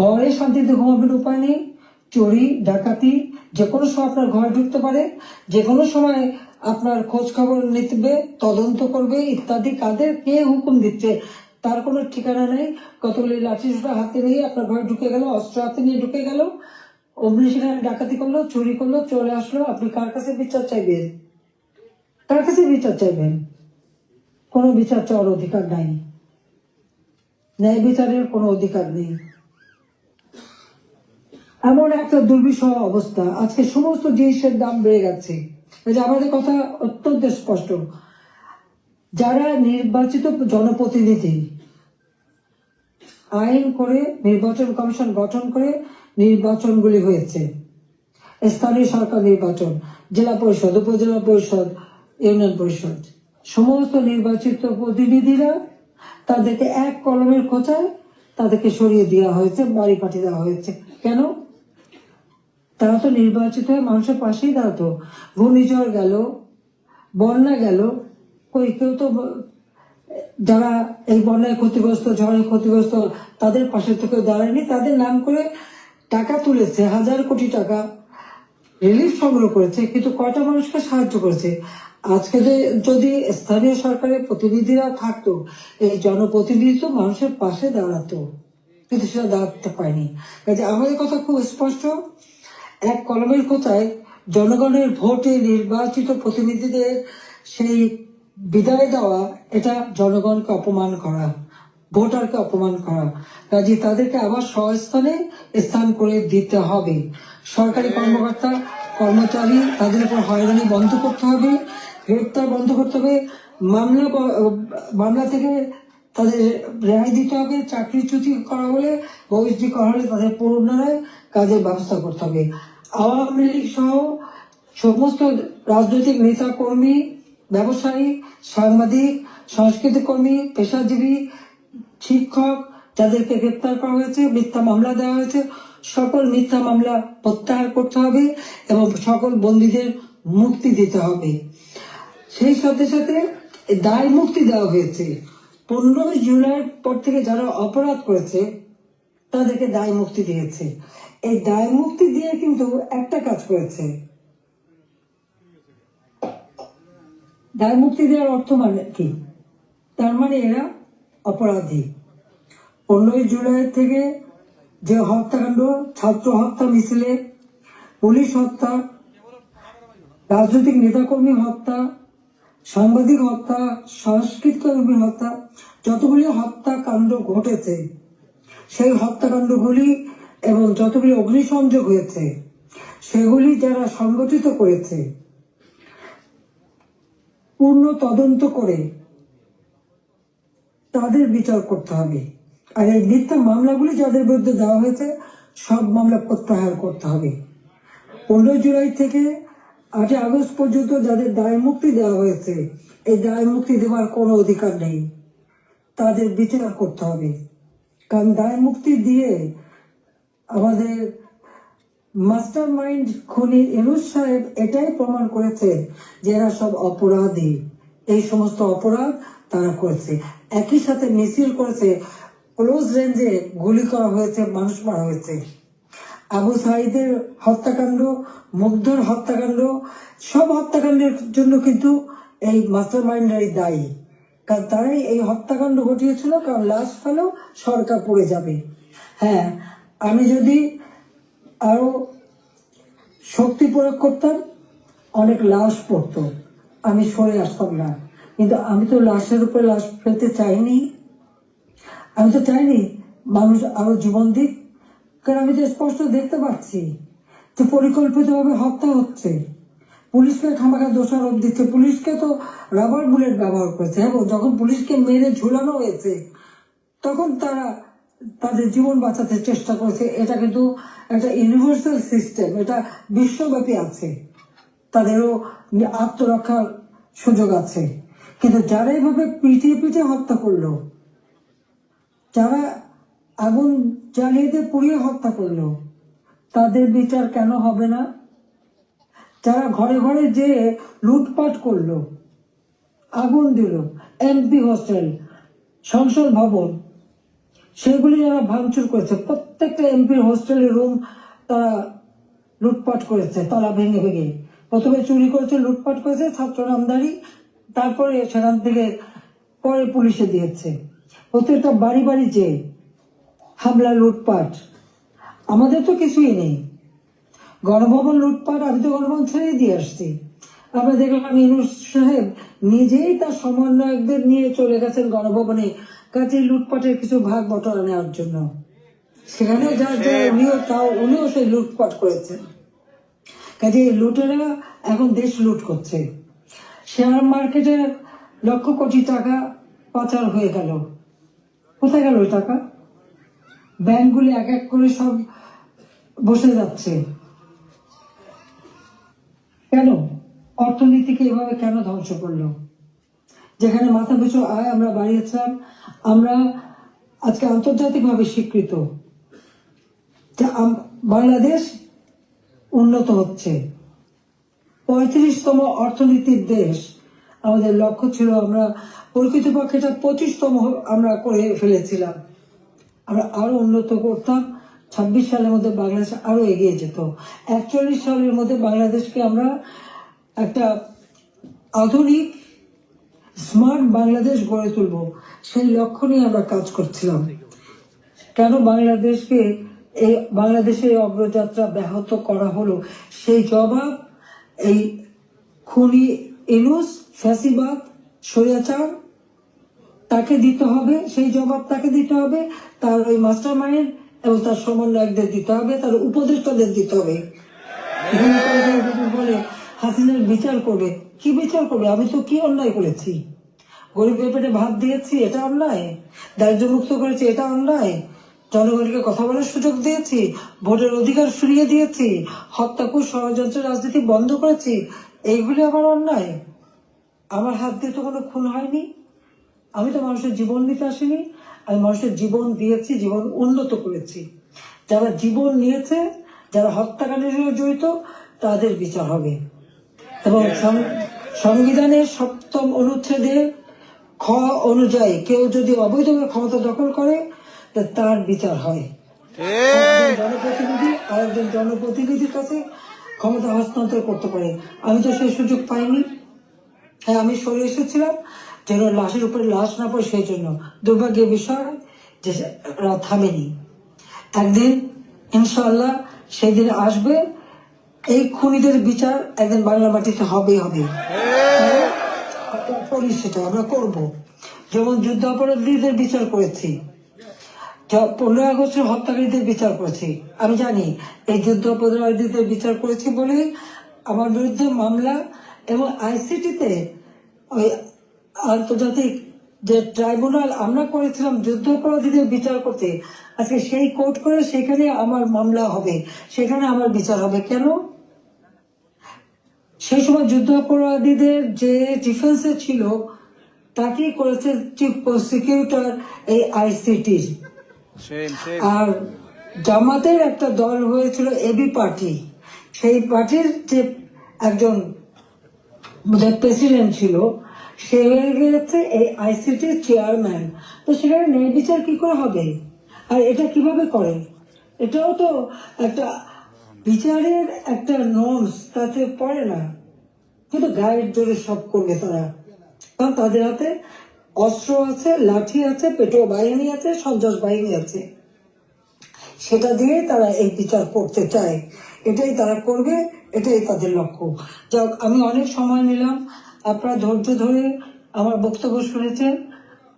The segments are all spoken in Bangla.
ঘরে শান্তিতে ঘুমাবেন উপায় নেই। চুরি, ডাকাতি যে কোনো সময় আপনার ঘরে ঢুকতে পারে। যে কোনো সময় আপনার খোঁজ খবর নিতে, তদন্ত করবে, ইত্যাদি কাদের কে হুকুম দিচ্ছে, তার কোনো ঠিকানা নেই। কতগুলি লাঠি সোটা হাতে নিয়ে আপনার ঘরে ঢুকে গেল, অস্ত্র হাতে নিয়ে ঢুকে গেল, অমনি সেখানে ডাকাতি করল, চুরি করল, চলে আসলো। আপনি কার কাছে বিচার চাইবেন? কার কাছে বিচার চাইবেন? কোনো বিচার চাওয়ার অধিকার নাই। ন্যায় বিচারের কোনো অধিকার নেই। এমন একটা দুর্বিষহ অবস্থা। আজকে সমস্ত জিনিসের দাম বেড়ে গেছে আমাদের কথা অত্যন্ত স্পষ্ট। যারা নির্বাচিত জনপ্রতিনিধি, আইন করে নির্বাচন কমিশন গঠন করে নির্বাচনগুলি হয়েছে। স্থানীয় সরকার নির্বাচন, জেলা পরিষদ, উপজেলা পরিষদ, ইউনিয়ন পরিষদ। সমস্ত নির্বাচিত প্রতিনিধিরা তাদেরকে এক কলমের খোঁচায় তাদেরকে সরিয়ে দেওয়া হয়েছে, বাড়ি পাঠিয়ে দেওয়া হয়েছে। কেন? তারা তো নির্বাচিত হয়ে মানুষের পাশেই দাঁড়াতো। ঘূর্ণিঝড় গেল, বন্যা গেল। কই, কেউ তো যারা এই বন্যায় ক্ষতিগ্রস্ত, ঝড়ে ক্ষতিগ্রস্ত, তাদের পাশে থেকে দাঁড়ায়নি। তাদের নাম করে টাকা তুলেছে, হাজার কোটি টাকা রিলিফ সংগ্রহ করেছে, কিন্তু কয়টা মানুষকে সাহায্য করেছে? আজকে যে যদি স্থানীয় সরকারের প্রতিনিধিরা থাকতো, এই জনপ্রতিনিধি তো মানুষের পাশে দাঁড়াতো, কিন্তু সেটা দাঁড়াতে পারেনি। কাজে আমাদের কথা খুব স্পষ্ট। এক কলমের কোথায় জনগণের ভোটে নির্বাচিত প্রতিনিধিদের সেই বিদায় দেওয়া, এটা জনগণকে অপমান করা, ভোটারকে অপমান করা। কাজে তাদেরকে আবার স্বস্থানে স্থান করে দিতে হবে। সরকারি কর্মকর্তা, কর্মচারী তাদের উপর হয়রানি বন্ধ করতে হবে, গ্রেপ্তার বন্ধ করতে হবে। মামলা মামলা থেকে তাদের রেহাই দিতে হবে চাকরিচ্যুতি করা হলে বহিষ্কৃত করা হলে তাদের পুনরায় কাজের ব্যবস্থা করতে হবে। আওয়ামী লীগ সহ সমস্ত রাজনৈতিক নেতা কর্মী, ব্যবসায়ী, সাংবাদিক, সংস্কৃতি কর্মী, পেশাজীবী, শিক্ষক যাদেরকে গ্রেপ্তার করা হয়েছে, মিথ্যা মামলা দেওয়া হয়েছে, সকল মিথ্যা মামলা প্রত্যাহার করতে হবে এবং সকল বন্দীদের মুক্তি দিতে হবে। সেই সাথে সাথে দায় মুক্তি দেওয়া হয়েছে। পনেরোই জুলাইয়ের পর থেকে যারা অপরাধ করেছে, তাদেরকে দায় মুক্তি দিয়েছে। এই দায় মুক্তি দিয়ে কিন্তু একটা কাজ করেছে। দায় মুক্তি দেওয়ার অর্থ মানে কি? তার মানে এরা অপরাধী। পনেরোই জুলাই থেকে যে হত্যাকাণ্ড, ছাত্র হত্যা, মিছিলে, পুলিশ হত্যা, রাজনৈতিক নেতাকর্মী হত্যা সাংবাদিক হত্যা সংস্কৃত কর্মী হত্যা, যতগুলি হত্যাকাণ্ড ঘটেছে, সেই হত্যাকাণ্ডগুলি এবং যতগুলি অগ্নিসংযোগ হয়েছে, সেগুলি যারা সংগঠিত করেছে, পূর্ণ তদন্ত করে তাদের বিচার করতে হবে। আর এই মিথ্যা মামলাগুলি যাদের বিরুদ্ধে দেওয়া হয়েছে, সব মামলা প্রত্যাহার করতে হবে। পনেরোই জুলাই থেকে আটই আগস্ট পর্যন্ত যাদের দায় মুক্তি দেওয়া হয়েছে, এই দায় মুক্তি দেওয়ার কোনো অধিকার নেই। তাদের বিচার করতে হবে। কারণ দায় মুক্তি দিয়ে আমাদের মাস্টার মাইন্ড খুনি ইনুস সাহেব এটাই প্রমাণ করেছে যে এরা সব অপরাধী। এই সমস্ত অপরাধ তারা করেছে। একই সাথে মিছিল করেছে, ক্লোজ রেঞ্জে গুলি করা হয়েছে, মানুষ মারা হয়েছে। আবু সাইদের হত্যাকাণ্ড মুগ্ধর হত্যাকাণ্ড, সব হত্যাকাণ্ডের জন্য কিন্তু এই মাস্টার মাইন্ডারই দায়ী। কারণ তারাই এই হত্যাকাণ্ড ঘটিয়েছিল, কারণ লাশ ফেলেও সরকার পড়ে যাবে। হ্যাঁ আমি যদি আরও শক্তি প্রয়োগ করতাম, অনেক লাশ পড়তো। আমি সরে আসতাম না। কিন্তু আমি তো লাশের উপরে লাশ ফেলতে চাইনি। আমি তো চাইনি মানুষ আরও জীবন দিক কারণ আমি তো স্পষ্ট দেখতে পাচ্ছি যে পরিকল্পিতভাবে হত্যা হচ্ছে। পুলিশকে খামাখা দোষারোপ দিচ্ছে। পুলিশকে তো রাবার বুলেট ব্যবহার করেছে। এবং যখন পুলিশকে মেরে ঝুলানো হয়েছে, তখন তারা তাদের জীবন বাঁচাতে চেষ্টা করেছে। এটা কিন্তু একটা ইউনিভার্সাল সিস্টেম এটা বিশ্বব্যাপী আছে। তাদেরও আত্মরক্ষার সুযোগ আছে। কিন্তু যারা এভাবে পিটিয়ে পিটিয়ে হত্যা করল, যারা আগুন জ্বালিয়ে দিয়ে পুড়িয়ে হত্যা করল। তাদের বিচার কেন হবে না? যারা ঘরে ঘরে যে লুটপাট করল, আগুন দিল, এমপি হোস্টেল সংসদ ভবন, সেগুলি যারা ভাঙচুর করেছে, প্রত্যেকটা এমপির হোস্টেলের রুম তারা লুটপাট করেছে, তালা ভেঙে ভেঙে। প্রথমে চুরি করেছে, লুটপাট করেছে, ছাত্র নামদারি তারপরে সেখান থেকে পরে পুলিশে দিয়েছে। প্রত্যেকটা বাড়ি বাড়ি যে হামলা লুটপাট। আমাদের তো কিছুই নেই। গণভবন লুটপাট আমি তো গণভবন ছেড়ে দিয়ে আসছি। আমরা দেখলাম ইনুস সাহেব নিজেই তার সমন্বয়কদের নিয়ে চলে গেছেন গণভবনে কাজে লুটপাটের কিছু ভাগ বটরা নেওয়ার জন্য। সেখানেও যা যা উনিও তাও উনিও সেই লুটপাট করেছেন। কাজে লুটেরা এখন দেশ লুট করছে। শেয়ার মার্কেটে লক্ষ কোটি টাকা পাচার হয়ে গেল। কোথায় গেল ওই টাকা? ব্যাংকগুলি এক এক করে সব বসে যাচ্ছে। কেন? অর্থনীতিকে এভাবে কেন ধ্বংস করল? যেখানে মাথা পিছু আয় আমরা বাড়িয়েছিলাম, আমরা আজকে আন্তর্জাতিকভাবে স্বীকৃত। বাংলাদেশ উন্নত হচ্ছে। পঁয়ত্রিশতম অর্থনীতির দেশ। আমাদের লক্ষ্য ছিল আমরা প্রকৃতপক্ষে এটা পঁচিশতম আমরা করে ফেলেছিলাম। আমরা আরও উন্নত করতাম। ছাব্বিশ সালের মধ্যে বাংলাদেশ আরও এগিয়ে যেত। একচল্লিশ সালের মধ্যে বাংলাদেশকে আমরা একটা আধুনিক, স্মার্ট বাংলাদেশ গড়ে তুলব। সেই লক্ষ্য নিয়ে আমরা কাজ করছিলাম। কেন বাংলাদেশকে এই, বাংলাদেশের অগ্রযাত্রা ব্যাহত করা হলো? সেই জবাব এই খুনি ইনুস, ফ্যাসিবাদ, স্বৈরাচার তাকে দিতে হবে, সেই জবাব তাকে দিতে হবে, তার ওই মাস্টার মাইন্ড এবং তার সমন্বয়কদের দিতে হবে, তার উপদেষ্টাদের দিতে হবে। বলে, হাসিনার বিচার করবে, কি বিচার করবে? আমি তো কি অন্যায় করেছি? গরিবের পেটে ভাত দিয়েছি, এটা অন্যায়? দারিদ্র মুক্ত করেছি, এটা অন্যায়? জনগণকে কথা বলার সুযোগ দিয়েছি, ভোটের অধিকার ফিরিয়ে দিয়েছি, হত্যা হত্যাকুর ষড়যন্ত্র, রাজনীতি বন্ধ করেছি, এইগুলি আমার অন্যায়? আমার হাত দিয়ে তো কোনো খুন হয়নি? আমি তো মানুষের জীবন দিতে আসিনি আমি মানুষের জীবন দিয়েছি জীবন উন্নত করেছি। যারা জীবন নিয়েছে যারা হত্যাকাণ্ডের সঙ্গে জড়িত তাদের বিচার হবে। এবং সংবিধানের সপ্তম অনুচ্ছেদে খ অনুযায়ী কেউ যদি অবৈধভাবে ক্ষমতা দখল করে তার বিচার হয়। জনপ্রতিনিধি আর একজন জনপ্রতিনিধির কাছে ক্ষমতা হস্তান্তর করতে পারে। আমি তো সেই সুযোগ পাইনি। হ্যাঁ আমি সরে এসেছিলাম। যেন লাশের উপরে লাশ না পড়ে সেই জন্য দুর্ভাগ্যের বিষয় যে ওরা থামেনি। একদিন ইনশাল্লাহ সেই দিন আসবে। এই খুনিদের বিচার একদিন বাংলা মাটিতে হবেই হবে। আমরা আমরা করব। যেমন যুদ্ধ অপরাধীদের বিচার করেছি পনেরোই আগস্টের হত্যাকারীদের বিচার করেছি। আমি জানি, এই যুদ্ধ অপরাধীদের বিচার করেছি বলে আমার বিরুদ্ধে মামলা এবং আইসিটিতে ওই আন্তর্জাতিক যে ট্রাইব্যুনাল আমরা করেছিলাম যুদ্ধ অপরাধীদের বিচার করতে। আজকে সেই কোর্ট করে সেখানে আমার মামলা হবে সেখানে আমার বিচার হবে। কেন? সেই সময় যুদ্ধ অপরাধীদের যে ডিফেন্সে ছিল তাকেই করেছে চিফ প্রসিকিউটর এই আইসিটির আর জামাতের একটা দল হয়েছিল এবি পার্টি। সেই পার্টির যে একজন প্রেসিডেন্ট ছিল সে হয়ে গেছে এই আইসিটির চেয়ারম্যান। তো সেখানে ন্যায় বিচার কি করে হবে? আর এটা কীভাবে করে? এটাও তো একটা বিচারের একটা নর্মস তাতে পড়ে না। কিন্তু গায়ের জোরে সব করবে তারা। কারণ তাদের হাতে অস্ত্র আছে, লাঠি আছে পেটো বাহিনী আছে সন্ত্রাস বাহিনী আছে। সেটা দিয়ে তারা এই বিচার করতে চায়। এটাই তারা করবে, এটাই তাদের লক্ষ্য। যাক, আমি অনেক সময় নিলাম। আপনারা ধৈর্য ধরে আমার বক্তব্য শুনেছেন।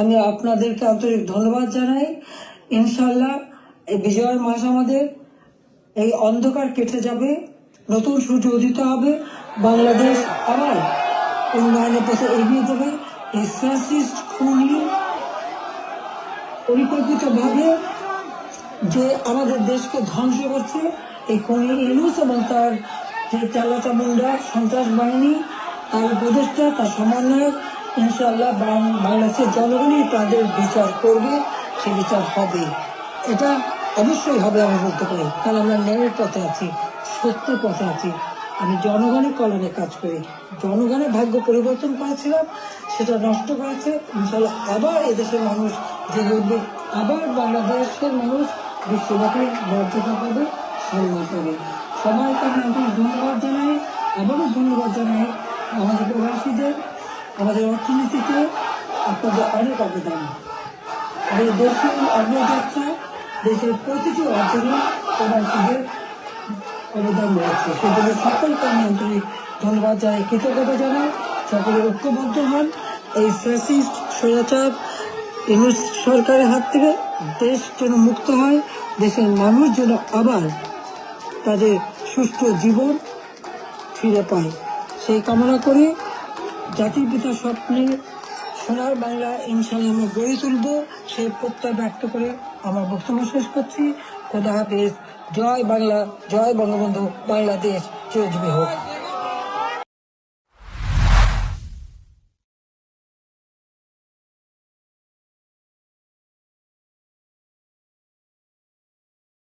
আমি আপনাদেরকে আন্তরিক ধন্যবাদ জানাই। ইনশাল্লাহ এই বিজয়ের মাস আমাদের এই অন্ধকার কেটে যাবে, নতুন সূর্য উদিত হবে, বাংলাদেশ আবার উন্নয়নের পথে এগিয়ে যাবে। এই ফ্যাসিস্ট খুনি পরিকল্পিতভাবে যে আমাদের দেশকে ধ্বংস করছে, এই খুনি ইউনুস এবং তার যে চালাচা মুন্ডা সন্ত্রাস বাহিনী তার উপদেষ্টা তার সমন্বয়ক ইনশাল্লাহ বাংলাদেশের জনগণই তাদের বিচার করবে, সে বিচার হবে। এটা অবশ্যই হবে আমি বলতে পারি। কারণ আমরা ন্যায়ের পথে আছি, সত্যের পথে আছি। আমি জনগণের কল্যাণে কাজ করি। জনগণের ভাগ্য পরিবর্তন করেছিলাম, সেটা নষ্ট করেছে। ইনশাল্লাহ আবার এদেশের মানুষ জেগে উঠবে। আবার বাংলাদেশের মানুষ বিশ্বব্যাপী মর্যাদা পাবে সম্মান পাবে। সবাইকে আমি ধন্যবাদ জানাই। আবারও ধন্যবাদ জানাই আমাদের প্রবাসীদের, আমাদের অর্থনীতিতে আপনাদের অনেক অবদান এই দেশের অগ্রযাত্রা, দেশের প্রতিটি অর্জনে প্রবাসীদের অবদান রয়েছে সকলকে আমি আন্তরিক ধন্যবাদ জানাই, কৃতজ্ঞতা জানাই, সকলে ঐক্যবদ্ধ হন। এই ফ্যাসিস্ট স্বৈরাচার ইউনুস সরকারের হাত থেকে দেশ যেন মুক্ত হয়, দেশের মানুষ যেন আবার তাদের সুষ্ঠু জীবন ফিরে পায়। সেই কামনা করে জাতির পিতা স্বপ্নে সোনার বাংলা ইনশাল্লাহ আমরা গড়ে তুলব। সেই প্রত্যয় ব্যক্ত করে আমার বক্তব্য শেষ করছি। খোদা হাফেজ। জয় বাংলা, জয় বঙ্গবন্ধু, বাংলাদেশ। চিরজীবী হোক।